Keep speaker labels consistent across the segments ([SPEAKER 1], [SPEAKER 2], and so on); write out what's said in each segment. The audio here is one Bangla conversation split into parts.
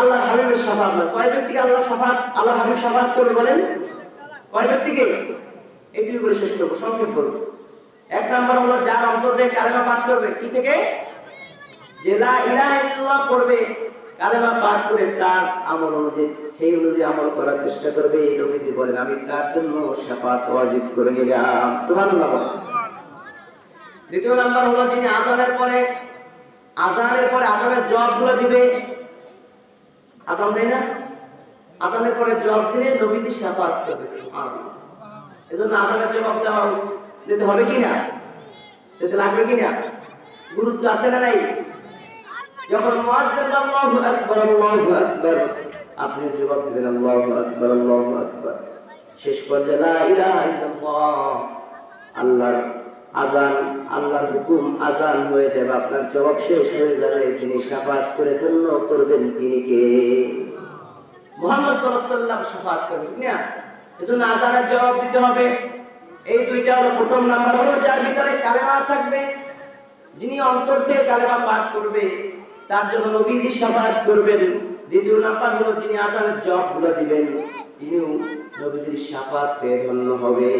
[SPEAKER 1] আল্লাহ হাবিবের সাফাত নয় কয় ব্যক্তিকে আল্লাহ সাফাত, আল্লাহ হাবিব সাফাত করবে বলেন? কয় ব্যক্তিকে? শেষ করব, সংক্ষেপ করব এক হলো, যার অন্তর থেকে কালেমা পাঠ করবে, কি থেকে? যে লা ইলাহা ইল্লাল্লাহ কালেমা পাঠ করে তার আমল অনুযায়ী, সেই অনুযায়ী আমল করার চেষ্টা করবে, এই বলেন, আমি তার জন্য শাফাত ওয়াজিব করে সুবহানাল্লাহ দ্বিতীয় নাম্বার হলো, যিনি আজানের পরে আজানের পরে আজানের জবাবগুলো দিবে আজান দেয় না? আজানের পরে জবাব দিলে নবীজি শাফাত করবে এজন্য আজানের জবাব দেওয়া দিতে হবে কিনা? দিতে লাগবে কিনা? গুরুত্ব আছে না নাই? যখন আল্লাহু আল্লাহু আপনি জবাব দিবেন, আল্লাহু আল্লাহু শেষ পর্যায়ে আল্লাহর আজান, আল্লাহর হুকুম আজান হয়ে যাবে, আপনার জবাব শেষ হয়ে যাবে যিনি শাফাত করে ধন্য করবেন তিনি কে? মোহাম্মদ করবেন না? আজানের জবাব দিতে হবে। এই দুইটা হলো, প্রথম নাম্বার হলো, যার ভিতরে থাকবে, যিনি অন্তর থেকে পাঠ তার জন্য সাফাত করবেন। দ্বিতীয় নাম্বার হলো, যিনি আজানের দিবেন, তিনিও নবীজির সাফাত পেয়ে ধন্য হবে।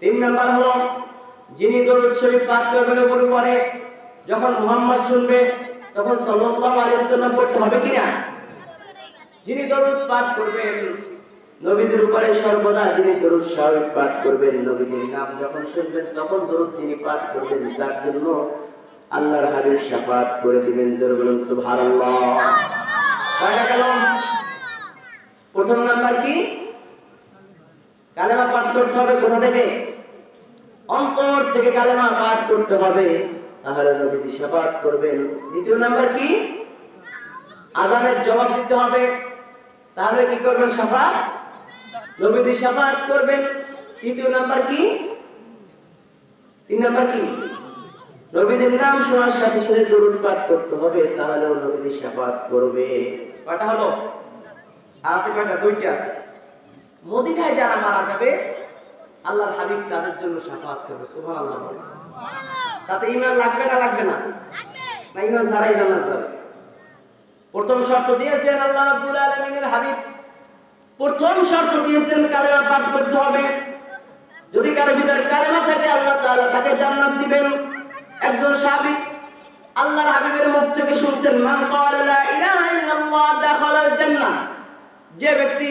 [SPEAKER 1] তিন নাম্বার হলো যিনি দরুদ শরীফ পাঠ করবেন উপর পরে, যখন মুহাম্মদ শুনবে, তখন সাল্লাল্লাহু আলাইহি সাল্লাম পড়তে হবে কিনা? যিনি দরুদ পাঠ করবেন, নবীদের উপরে সর্বদা যিনি দরুদ সাহেব পাঠ করবেন, নবীদের নাম যখন শুনবেন, তখন দরুদ যিনি পাঠ করবেন, তার জন্য আল্লাহর হাবিব শাফাত করে দিবেন, জোর বলুন, সুবহানাল্লাহ। প্রথম নাম্বার কি? কালেমা পাঠ করতে হবে কোথা থেকে? অন্তর থেকে কালেমা পাঠ করতে হবে, তাহলে নবীজি শাফাত করবেন। দ্বিতীয় নাম্বার কি? আজানের জবাব দিতে হবে। তাহলে কি করবেন সাফাত? নবীদি সাফাত করবেন। তৃতীয় নাম্বার কি? তিন নাম্বার কি? নবীদের নাম শোনার সাথে সাথে দরুদ পাঠ করতে হবে, তাহলেও নবীদি সাফাত করবে। কয়টা হলো? আর আছে কয়টা? দুইটা আছে। মদিনায় যারা মারা যাবে আল্লাহর হাবিব তাদের জন্য সাফাত করবে, সুবহানাল্লাহ বলে। তাতে ইমান লাগবে না লাগবে না? না ইমান ছাড়াই জান্নাত যাবে। প্রথম শর্ত দিয়েছেন আল্লাহ রাব্বুল আলামিনের হাবিব। প্রথম শর্ত দিয়েছেন কালেমা পাঠ করতে হবে। যদি কারও ভিতরে কালেমা থাকে, আল্লাহ তাআলা তাকে জান্নাত দিবেন। একজন সাহাবী আল্লাহর হাবিবের মুখ থেকে শুনছেন, মান ক্বালা লা ইলাহা ইল্লাল্লাহ দাখালাল জান্নাহ। যে ব্যক্তি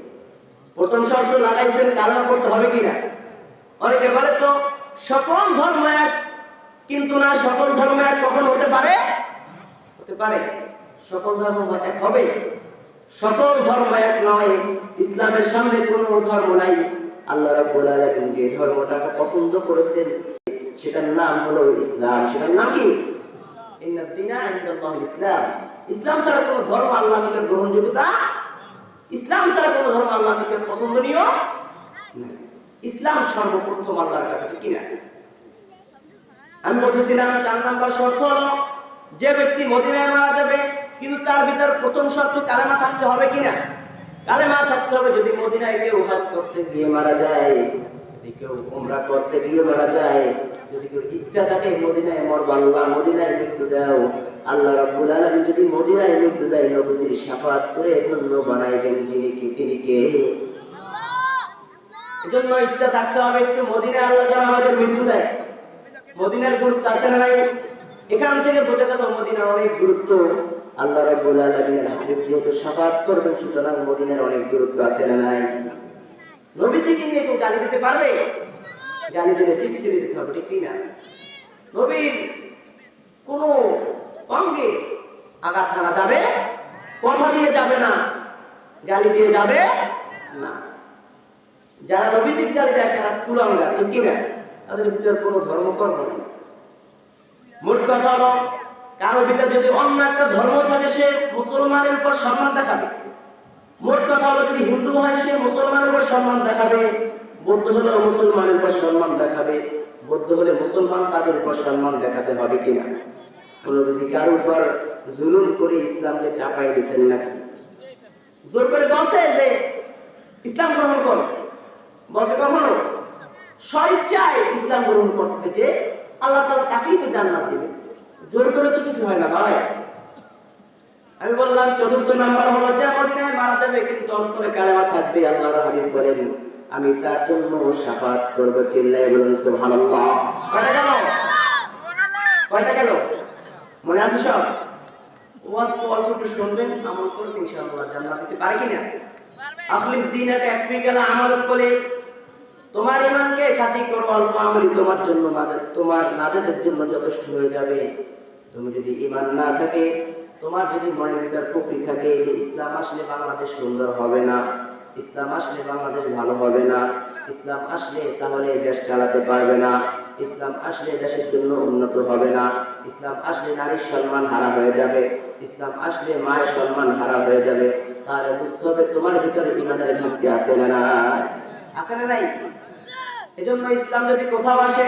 [SPEAKER 1] প্রথম শর্ত লাগাইছেন কালেমা পড়তে হবে কিনা? অনেকে বলে তো সকল ধর্ম এক, কিন্তু না, সকল ধর্ম এক কখন হতে পারে? হতে পারে। সকল ধর্ম এক হবে। সকল ধর্ম এক নয়। ইসলামের সামনে কোনো ধর্ম নাই। আল্লাহ রাব্বুল আলামিন যে ধর্মটাকে পছন্দ করেছেন, সেটার নাম হলো ইসলাম। সেটার নাম কি? ইন্নাদ ইসলাম। ইসলাম ছাড়া কোনো ধর্ম আল্লাহ নিকট গ্রহণযোগ্যতা ইসলাম ছাড়া কোনো ধর্ম আল্লাহর নিকট পছন্দনীয়? ইসলাম সর্বপ্রথম আল্লাহর কাছে, ঠিক কিনা? আমি বলতেছিলাম, চার নাম্বার শর্ত হলো, যে ব্যক্তি মদিনায় মারা যাবে, কিন্তু তার ভিতর প্রথম শর্ত কালেমা থাকতে হবে কিনা? কালেমা থাকতে হবে যদি মদিনায় কেউ হাস করতে গিয়ে মারা যায়, যদি কেউ উমরা করতে গিয়ে মারা যায়, যদি কেউ ইচ্ছা থাকে মদিনায় মর আল্লাহ মদিনায় মৃত্যু দাও। আল্লাহ রাব্বুল আলামিন যদি মদিনায় মৃত্যু দেয় নবীজির শাফাত করে ধন্য বানাইবেন যিনি কি তিনি কে? এজন্য ইচ্ছা থাকতে হবে একটু মদিনায় আল্লাহ যেন আমাদের মৃত্যু দেয়। মদিনার গুরুত্ব আছে না নাই? এখান থেকে বোঝা গেল মদিনার অনেক গুরুত্ব। আল্লাহ রাব্বুল আলামিনের হাবিব যেহেতু শাফাত করবেন সুতরাং মদিনার অনেক গুরুত্ব আছে না নাই? নবীজিকে নিয়ে কেউ গালি দিতে পারবে? গালি দিলে ঠিক ছেড়ে দিতে হবে ঠিক না? নবীর অঙ্গে আঘাত হানা যাবে? কথা দিয়ে যাবে না। গালি দিয়ে যাবে না। যারা নবীজির গালি দেয়, তারা কুলাঙ্গা ঠিক কি না তাদের ভিতরে কোনো ধর্মকর্ম নেই। মোট কথা হলো, কারও ভিতরে যদি অন্য একটা ধর্ম থাকে, সে মুসলমানের উপর সম্মান দেখাবে। মোট কথা হলো, যদি হিন্দু হয়, সে মুসলমানের উপর সম্মান দেখাবে, বৌদ্ধ হলে মুসলমানের উপর সম্মান দেখাবে। বৌদ্ধ হলে মুসলমান তাদের উপর সম্মান দেখাতে হবে কিনা? নবীজি কারও উপর জুলুম করে ইসলামকে চাপাই দিচ্ছেন নাকি জোর করে বলছে যে, ইসলাম গ্রহণ করো। বলছে কখনো? স্বইচ্ছায় ইসলাম গ্রহণ করতে যে আল্লাহ তালা তাকেই তো জান্নাত দিবে জোর করে তো কিছু হয় না ভাই। আমি বললাম, চতুর্থ নাম্বার হলো যে মদিনায় মারা যাবে, কিন্তু অন্তরে কালেমা থাকবে, আল্লাহর হাবিব বলেন। আমি তার জন্য সাফাত করব চিল্লাই বলুন, সুবহানাল্লাহ। কয়টা গেল? কয়টা গেল? মনে আছে সব? ওয়াজ তো অল্প একটু শুনবেন, আমল ইনশাআল্লাহ, জান্নাত দিতে পারে কিনা? আখলিস দিনাকে আমল করে তোমার ইমানকে করো, অল্প আমলি তোমার জন্য তোমার নাজাতের জন্য যথেষ্ট হয়ে যাবে। তুমি যদি ইমান না থাকে, তোমার যদি মনের ভিতর কুফরি থাকে যে ইসলাম আসলে বাংলাদেশ সুন্দর হবে না। ইসলাম আসলে বাংলাদেশ ভালো হবে না। ইসলাম আসলে তাহলে দেশ চালাতে পারবে না। ইসলাম আসলে দেশের জন্য উন্নত হবে না। ইসলাম আসলে নারীর সম্মান হারা হয়ে যাবে। ইসলাম আসলে মায়ের সম্মান হারা হয়ে যাবে। তাহলে বুঝতে হবে তোমার ভিতরে ইমানের ঘাটতি আছে না আছে না নাই? এজন্য ইসলাম যদি কোথাও আসে,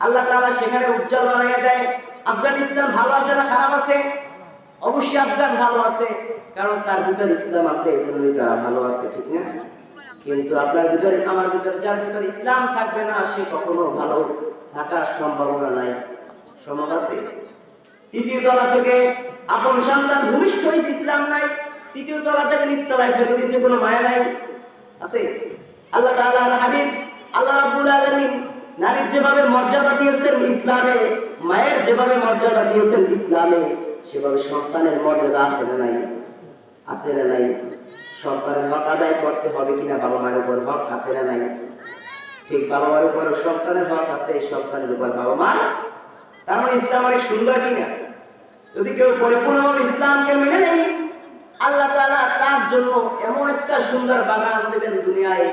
[SPEAKER 1] আল্লাহ তালা সেখানে উজ্জ্বল বানিয়ে দেয়, আফগানিস্তান ভালো আছে না খারাপ আছে? অবশ্যই আফগান ভালো আছে। কারণ তার ভিতরে ইসলাম আছে তারা ভালো আছে, ঠিক না? কিন্তু আপনার ভিতরে, আমার ভিতরে, যার ভিতরে ইসলাম থাকবে না, সে কখনো ভালো থাকার সম্ভাবনা নাই। সম্ভব আছে? তৃতীয় তলা থেকে আপন সন্তান ভূমিষ্ঠ হয়েছে ইসলাম নাই। তৃতীয় তলা থেকে নিস্তলায় ফেলে দিয়েছে, কোনো মায়া নাই। আছে? আল্লাহ আল হাবিব, আল্লাহ রাব্বুল আলামিন নারীর যেভাবে মর্যাদা দিয়েছেন, ইসলামে, মায়ের যেভাবে মর্যাদা দিয়েছেন, ইসলামে সেভাবে সন্তানের মর্যাদা আছে না নাই? আছে না নাই? সন্তানের হক আদায় করতে হবে কিনা বাবা মায়ের উপর হক আছে না নাই? ঠিক বাবা মার উপর সন্তানের হক আছে সন্তানের উপর বাবা মা তার মানে ইসলাম অনেক সুন্দর কিনা? যদি কেউ পরিপূর্ণভাবে ইসলামকে মেনে নেই আল্লাহ তাআলা তার জন্য এমন একটা সুন্দর বাগান দেবেন দুনিয়ায়,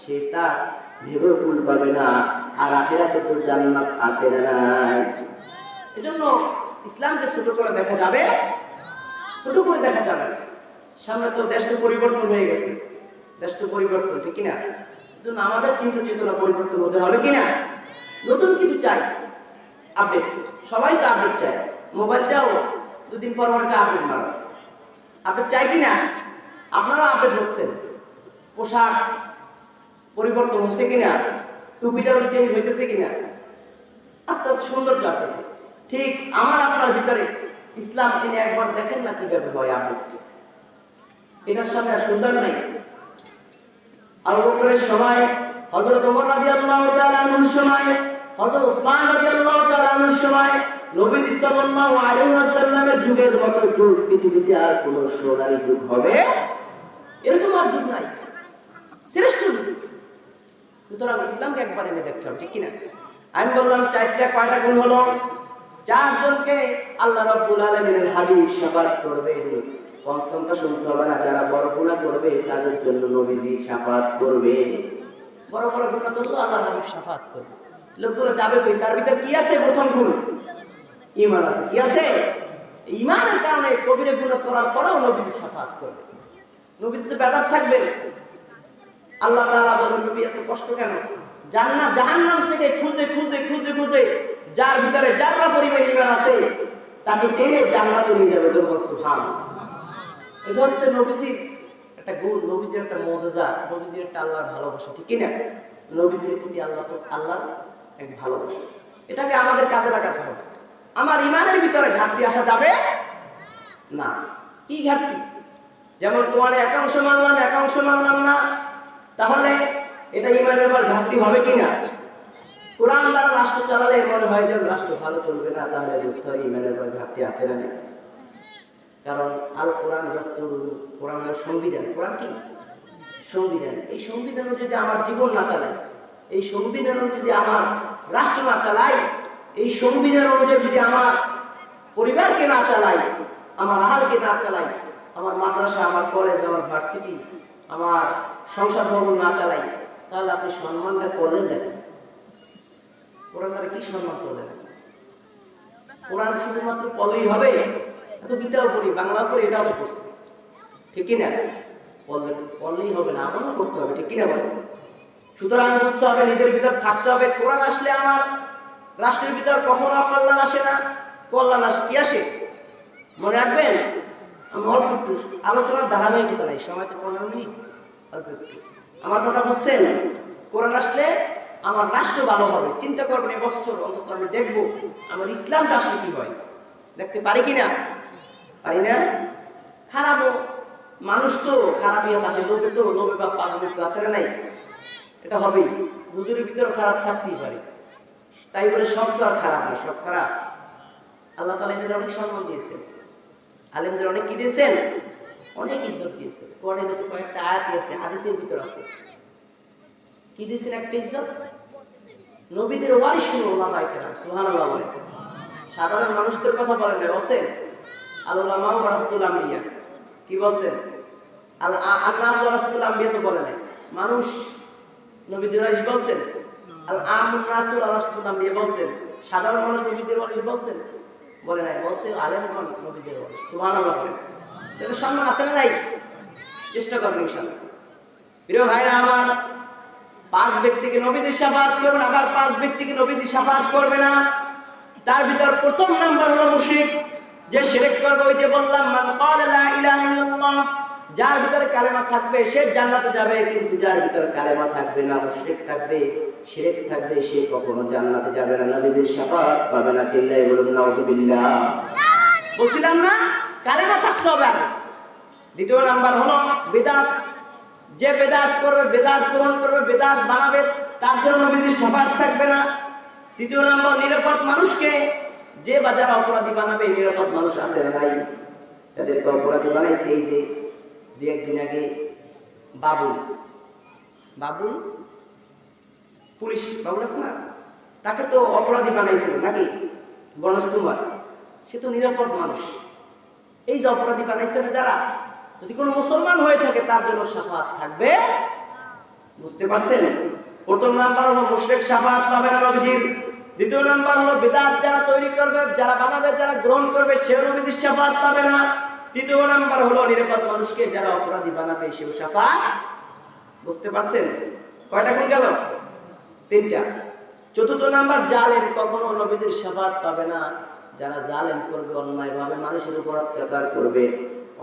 [SPEAKER 1] সে তা ভেবে ফুল পাবে না, আর আখেরাতে তো জান্নাত আছে না নাই? এজন্য ইসলামকে ছোট করে দেখা যাবে? ছোট করে দেখা যাবে না। সামনে তো দেশ তো পরিবর্তন হয়ে গেছে। দেশ তো পরিবর্তন, ঠিক কিনা? জন্য আমাদের চিন্তা চেতনা পরিবর্তন হতে হবে কিনা? নতুন কিছু চাই আপডেট সবাই তো আপডেট চায়। মোবাইলটাও দুদিন পর পর আপডেট মারো আপডেট চাই কিনা? আপনারাও আপডেট হচ্ছেন। পোশাক পরিবর্তন হচ্ছে কিনা? টুপিটাও চেঞ্জ হইতেছে কিনা? আস্তে আস্তে সৌন্দর্য আসতেছে। ঠিক আমার আপনার ভিতরে ইসলাম তিনি একবার দেখেন না কীভাবে হয় আপডেট এটার সামনে আর সুন্দর নাই। আবু বকরের সময় হযরত ওমর রাদিয়াল্লাহু তাআলা আনহুর সময়, হযরত সময় ওয়াসাল্লামের যুগের মতো যুগ, পৃথিবীতে আর কোনো সোনালী যুগ হবে এরকম আর যুগ নাই। শ্রেষ্ঠ যুগ। সুতরাং ইসলামকে একবার এনে দেখতে হবে, ঠিক কিনা? আমি বললাম, চারটা, কয়টা গুণ হলো? চারজনকে আল্লাহ রব্বুল আলমিনের হাবিব সাফাত করবেন। পঞ্চমটা শুনতে হবে না, যারা বড় গুণা করবে, তাদের জন্য নবীজি সাফাত করবে। বড় বড় গুণা করলেও আল্লাহ হাবিব সাফাত করবে। লোকগুলো যাবে কই? তার ভিতরে কি আছে প্রথম গুণ? ইমান আছে। কি আছে? ইমানের কারণে কবিরে গুণ করার পরেও নবীজি সাফাত করবে। নবীজি তো বেজার থাকবে। আল্লাহ তাআলা বলবেন, নবী, এত কষ্ট কেন? জান্নাত জাহান্নাম থেকে খুঁজে খুঁজে খুঁজে খুঁজে যার ভিতরে যাররা পরিমাণ ইমান আছে, তাকে টেনে জান্নাতে নিয়ে যাবে জোর সুবহান এটা হচ্ছে নবীজির একটা গুণ, নবীজির একটা মজেজা, নবীজির একটা আল্লাহর ভালোবাসা, ঠিক কিনা? নবীজির প্রতি আল্লাহ আল্লাহর এক ভালোবাসা। এটাকে আমাদের কাজে লাগাতে হবে। আমার ইমানের ভিতরে ঘাটতি আসা যাবে না। কি ঘাটতি? যেমন কোরআনে একাংশ মানলাম একাংশ মানলাম না, তাহলে এটা ইমানের পর ঘাটতি হবে কিনা? কোরআন দ্বারা রাষ্ট্র চালালে মনে হয় যে রাষ্ট্র ভালো চলবে না, তাহলে বুঝতে হবে ইমানের উপর ঘাটতি আছে না নেই? কারণ আল কোরআন রাষ্ট্র কোরআন হলো সংবিধান। কোরআন কি? সংবিধান। এই সংবিধান যদি আমার জীবন না চালায়, এই সংবিধান যদি আমার রাষ্ট্র না চালাই এই সংবিধান অনুযায়ী যদি আমার পরিবারকে না চালাই আমার আহারকে না চালাই আমার মাদ্রাসা, আমার কলেজ, আমার ভার্সিটি, আমার সংসার ভবন না চালাই তাহলে আপনি সম্মানটা করলেন দেখেন কোরআন দ্বারা কি সম্মান করলেন কোরআন শুধুমাত্র পড়লেই হবে? এত গীতাও পড়ি বাংলা পড়ি এটাও পড়ছে ঠিক কিনা? পড়লে পড়লেই হবে না, আমারও করতে হবে, ঠিক কিনা বলে? সুতরাং বুঝতে হবে, নিজের ভিতর থাকতে হবে, কোরআন আসলে আমার। রাষ্ট্রের ভিতর কখনো কল্যাণ আসে না। কল্যাণ আসে, কি আসে? মনে রাখবেন? আমি অল্প একটু আলোচনার ধারাবাহিকতা নেই, সময় তো পনেরো মিনিট, অল্প একটু। আমার কথা বুঝছেন? কোরআন আসলে আমার রাষ্ট্র ভালো হবে, চিন্তা করবেন এবছর অন্তত আমি দেখব আমার ইসলামটা আসলে কি হয়। দেখতে পারি কি না? পারি না? খারাপও। মানুষ তো খারাপিয়ত আসে লোভে তো, লোভে বা পাগলের তো আসে না নাই? এটা হবেই। হুজুরের ভিতরেও খারাপ থাকতেই পারে। তাই বলে সব তো আর খারাপ না সব খারাপ। আল্লাহ তালা এদের অনেক সম্মান দিয়েছেন। আলেমদের অনেক কি দিয়েছেন? অনেক ইজ্জত দিয়েছেন। কোরআনের ভিতরে কয়েকটা আয়াত দিয়েছে হাদিসের ভিতর আছে। কি দিয়েছেন একটা ইজ্জত? নবীদের ওয়ারিস শুনো ওলামাই কেরাম, সুবহানাল্লাহ বলে। সাধারণ মানুষদের কথা বলেন না, বলছেন? আল্লামা ওয়ারাসাতুল আম্বিয়া। কি বলছেন? আল আন্নাস ওয়ারাসাতুল আম্বিয়া তো বলে নাই। মানুষ নবীদের ওয়ারিস বলছেন? আল আমুন নাসুল ওয়ারাসাতুল বলছেন? সাধারণ মানুষ নবীদের ওয়ারিস বলছেন? বলে নাই, বলছে আলেমগণ নবীদের ওয়ারিস সুবহানাল্লাহ বলে। তাহলে সম্মান আছে না নাই? চেষ্টা করবেন ইনশাআল্লাহ। প্রিয় ভাইরা আমার পাঁচ ব্যক্তিকে নবীদের সাফাত করবে না আবার পাঁচ ব্যক্তিকে নবীদের সাফাত করবে না। তার ভিতর প্রথম নাম্বার হলো মুশরিক, যে শিরক করবে, ওই যে বললাম যার ভিতরে কালেমা থাকবে, সে জান্নাতে যাবে, কিন্তু যার ভিতরে কালেমা থাকবে না, মুশরিক থাকবে, শিরক থাকবে, সে কখনো জান্নাতে যাবে না। নবীদের সাফাত পাবে না চিল্লাই বলুন না নাউযুবিল্লাহ বলছিলাম না, কালেমা থাকতে হবে দ্বিতীয় নাম্বার হলো বেদাত। যে বেদাত করবে, বেদাত গ্রহণ করবে, বেদাত বানাবে, তার জন্য নবীদের সাফাত থাকবে না। তৃতীয় নম্বর, নিরাপদ মানুষকে যে বা যারা অপরাধী বানাবে নিরাপদ মানুষ আছে নাই? তাদেরকে অপরাধী বানাইছে এই যে দু একদিন আগে বাবুল। বাবুল? পুলিশ, বাবুল আছে না? তাকে তো অপরাধী বানাইছিল নাকি? গণেশ কুমার। সে তো নিরাপদ মানুষ। এই যে অপরাধী বানাইছে না যারা? যদি কোনো মুসলমান হয়ে থাকে, তার জন্য সাফাত থাকবে। বুঝতে পারছেন? প্রথম নাম্বার হলো মুশরিক সাফাত পাবে না নবীজির। দ্বিতীয় নাম্বার হলো বেদাত যারা তৈরি করবে, যারা বানাবে, যারা গ্রহণ করবে, সেও নবীজির সাফাত পাবে না। তৃতীয় নাম্বার হলো নিরাপদ মানুষকে যারা অপরাধী বানাবে, সেও সাফাত। বুঝতে পারছেন? কয়টা কোন গেল? তিনটা। চতুর্থ নাম্বার, জালেম কখনো নবীজির সাফাত পাবে না। যারা জালেম করবে, অন্যায়ভাবে মানুষের উপর অত্যাচার করবে,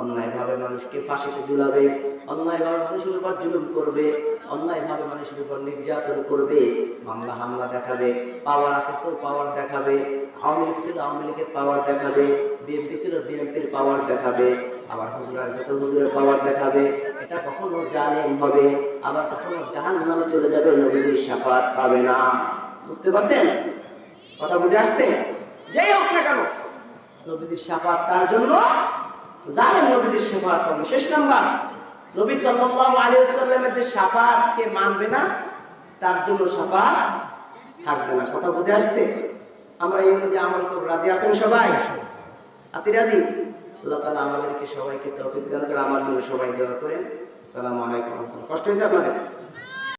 [SPEAKER 1] অন্যায়ভাবে মানুষকে ফাঁসিতে ঝুলাবে, অন্যায়ভাবে মানুষের উপর জুলুম করবে, অন্যায়ভাবে মানুষের উপর নির্যাতন করবে, মামলা হামলা দেখাবে পাওয়ার আছে তো পাওয়ার দেখাবে, আওয়ামী লীগ ছিল আওয়ামী লীগের পাওয়ার দেখাবে বিএনপি ছিল বিএনপির পাওয়ার দেখাবে, আবার হুজুরের ভেতর হুজুরের পাওয়ার দেখাবে, এটা কখনো জালেম হবে, আবার কখনো জাহান নামে চলে যাবে নবীর সাফাত পাবে না। বুঝতে পারছেন? কথা বুঝে আসছে? যাই হোক না কেন নবীদের সাফাত তার জন্য। জানেন নবীদের সাফাত পাবে শেষ নাম্বার। নবী সাল্লাল্লাহু আলাইহি ওয়াসাল্লামের যে সাফাতকে মানবে না, তার জন্য সাফাত থাকবে না। কথা বুঝে আসছে? আমরা এই যে আমল করব। রাজি আছেন সবাই? আছি, রাজি? আল্লাহ তাআলা আমাদেরকে সবাইকে তৌফিক দান করে, আমার জন্য সবাই দোয়া করেন আসসালামু আলাইকুম কষ্ট হয়েছে আপনাদের?